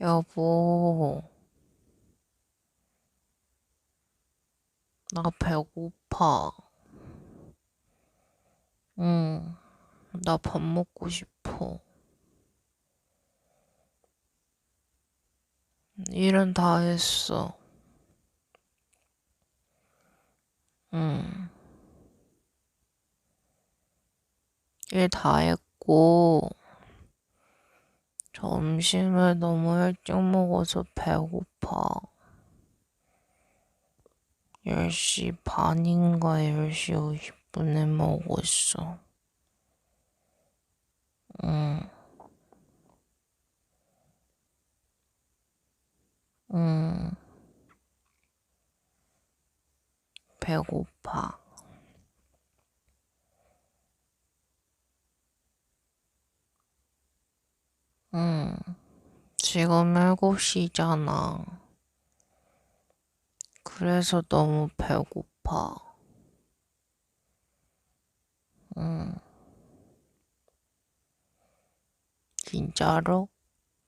여보, 나 배고파. 응, 나 밥 먹고 싶어. 일은 다 했어. 응, 일 다 했고, 점심을 너무 일찍 먹어서 배고파. 10시 반인가 10시 50분에 먹었어. 응, 응, 배고파. 응, 지금 7시잖아. 그래서 너무 배고파. 응, 진짜로?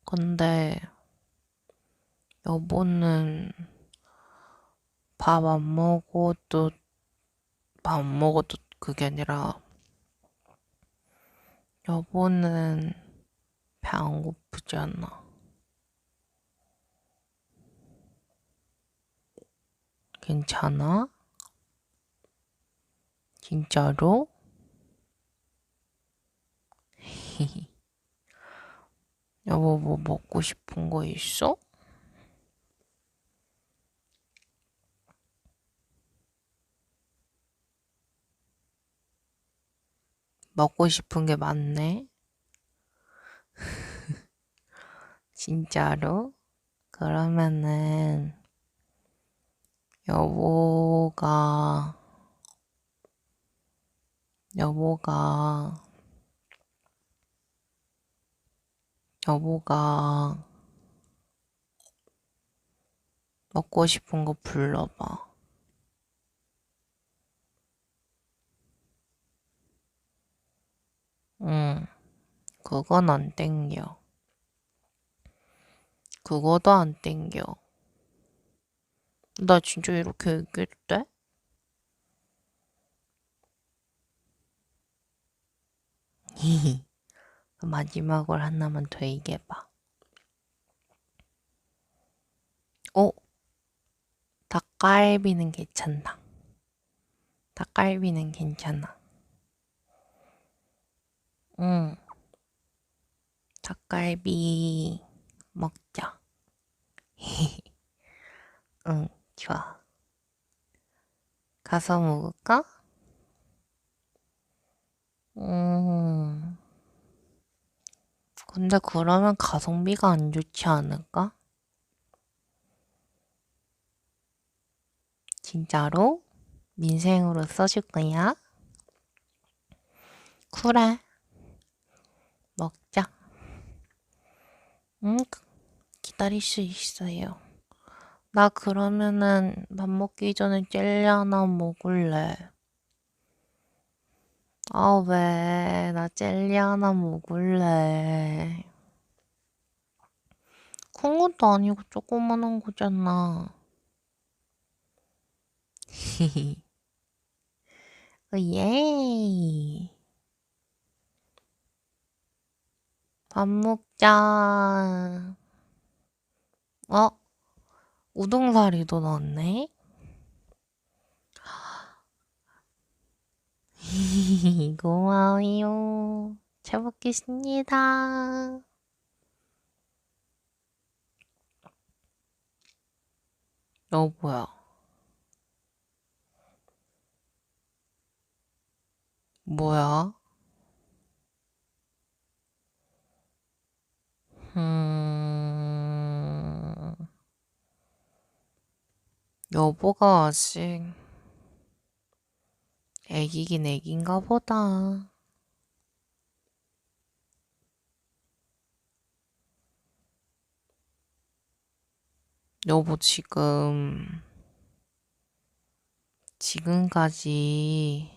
근데 여보는 밥 안 먹어도, 밥 안 먹어도 그게 아니라 여보는 배 안 고프지 않아. 괜찮아? 진짜로? 여보 뭐 먹고 싶은 거 있어? 먹고 싶은 게 많네. 진짜로? 그러면은 여보가 여보가 여보가 먹고 싶은 거 불러봐. 응, 그건 안 땡겨. 그거도 안 땡겨. 나 진짜 이렇게 얘기해도 돼? 마지막으로 하나만 더 얘기해봐. 어? 닭갈비는 괜찮다. 닭갈비는 괜찮아. 응, 닭갈비 먹자. 응, 좋아. 가서 먹을까? 음, 근데 그러면 가성비가 안 좋지 않을까? 진짜로? 민생으로 써줄 거야? 그래, 먹자. 응, 기다릴 수 있어요. 나 그러면은 밥 먹기 전에 젤리 하나 먹을래. 아, 왜? 나 젤리 하나 먹을래. 큰 것도 아니고 조그만한 거잖아. 히히. 예. 밥 먹자. 어? 우동사리도 넣었네? 고마워요. 잘 먹겠습니다. 여보야. 뭐야? 음, 여보가 아직 애기긴 애긴가 보다. 여보 지금 지금까지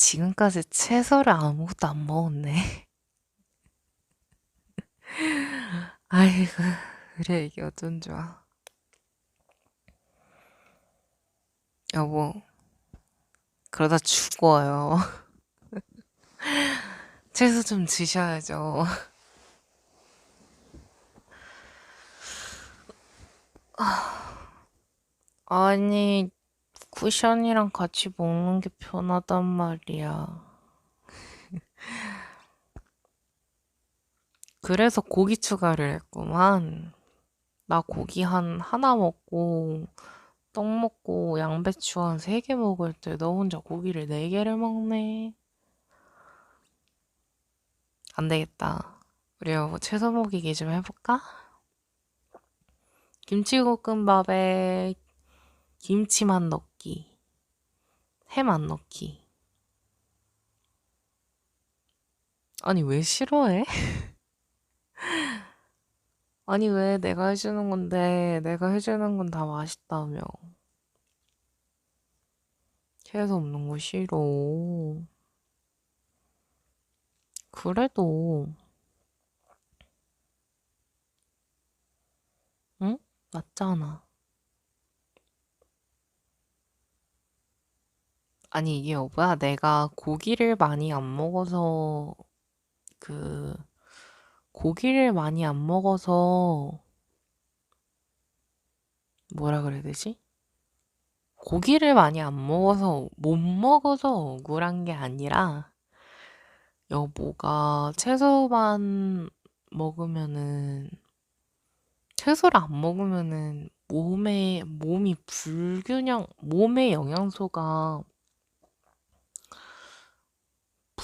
지금까지 채소를 아무것도 안 먹었네. 아이고, 그래, 이게 어쩐 좋아. 여보, 그러다 죽어요. 채소 좀 드셔야죠. 아니, 쿠션이랑 같이 먹는 게 편하단 말이야. 그래서 고기 추가를 했구만. 나 고기 한 하나 먹고, 떡 먹고, 양배추 한 세 개 먹을 때 너 혼자 고기를 네 개를 먹네. 안 되겠다. 우리 여보 채소 먹이기 좀 해볼까? 김치볶음밥에 김치만 넣 기, 해만 넣기. 아니, 왜 싫어해? 아니, 왜 내가 해주는 건데, 내가 해주는 건 다 맛있다며. 채소 없는 거 싫어. 그래도, 응? 맞잖아. 아니, 이게 여보야, 내가 고기를 많이 안 먹어서, 그, 고기를 많이 안 먹어서, 뭐라 그래야 되지? 고기를 많이 안 먹어서, 못 먹어서 억울한 게 아니라, 여보가 채소만 먹으면은, 채소를 안 먹으면은, 몸에, 몸이 불균형, 몸의 영양소가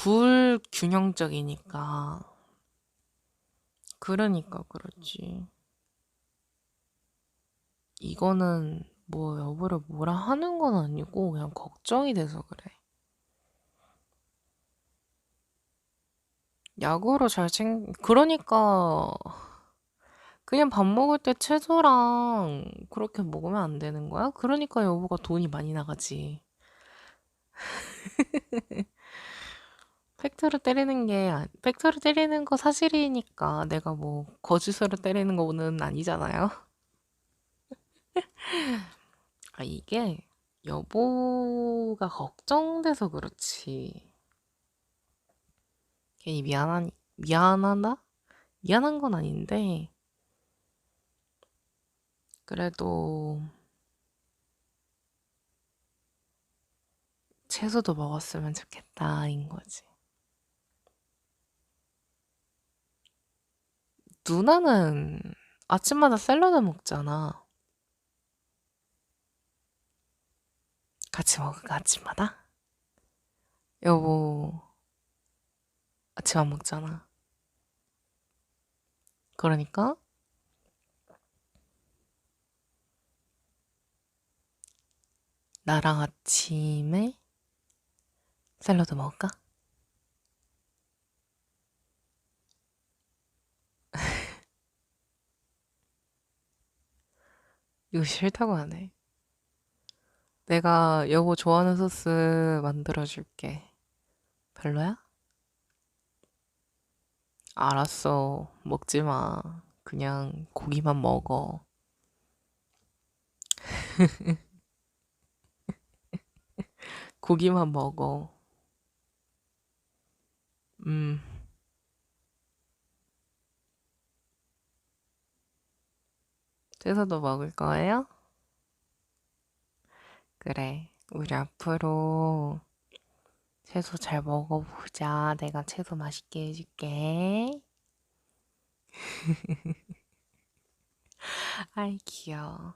불균형적이니까. 그러니까 그렇지. 이거는 뭐 여보를 뭐라 하는 건 아니고 그냥 걱정이 돼서 그래. 약으로 잘 챙, 그러니까 그냥 밥 먹을 때 채소랑 그렇게 먹으면 안 되는 거야? 그러니까 여보가 돈이 많이 나가지. 팩트로 때리는 게, 아- 팩트로 때리는 거 사실이니까 내가 뭐 거짓으로 때리는 거는 아니잖아요. 아, 이게 여보가 걱정돼서 그렇지. 괜히 미안한, 미안하다? 미안한 건 아닌데, 그래도 채소도 먹었으면 좋겠다 인 거지. 누나는 아침마다 샐러드 먹잖아. 같이 먹을까, 아침마다? 여보, 아침 안 먹잖아. 그러니까, 나랑 아침에 샐러드 먹을까? 이거 싫다고 하네. 내가 여보 좋아하는 소스 만들어줄게. 별로야? 알았어. 먹지 마. 그냥 고기만 먹어. 고기만 먹어. 음, 채소도 먹을 거예요? 그래. 우리 앞으로 채소 잘 먹어보자. 내가 채소 맛있게 해줄게. 아이, 귀여워.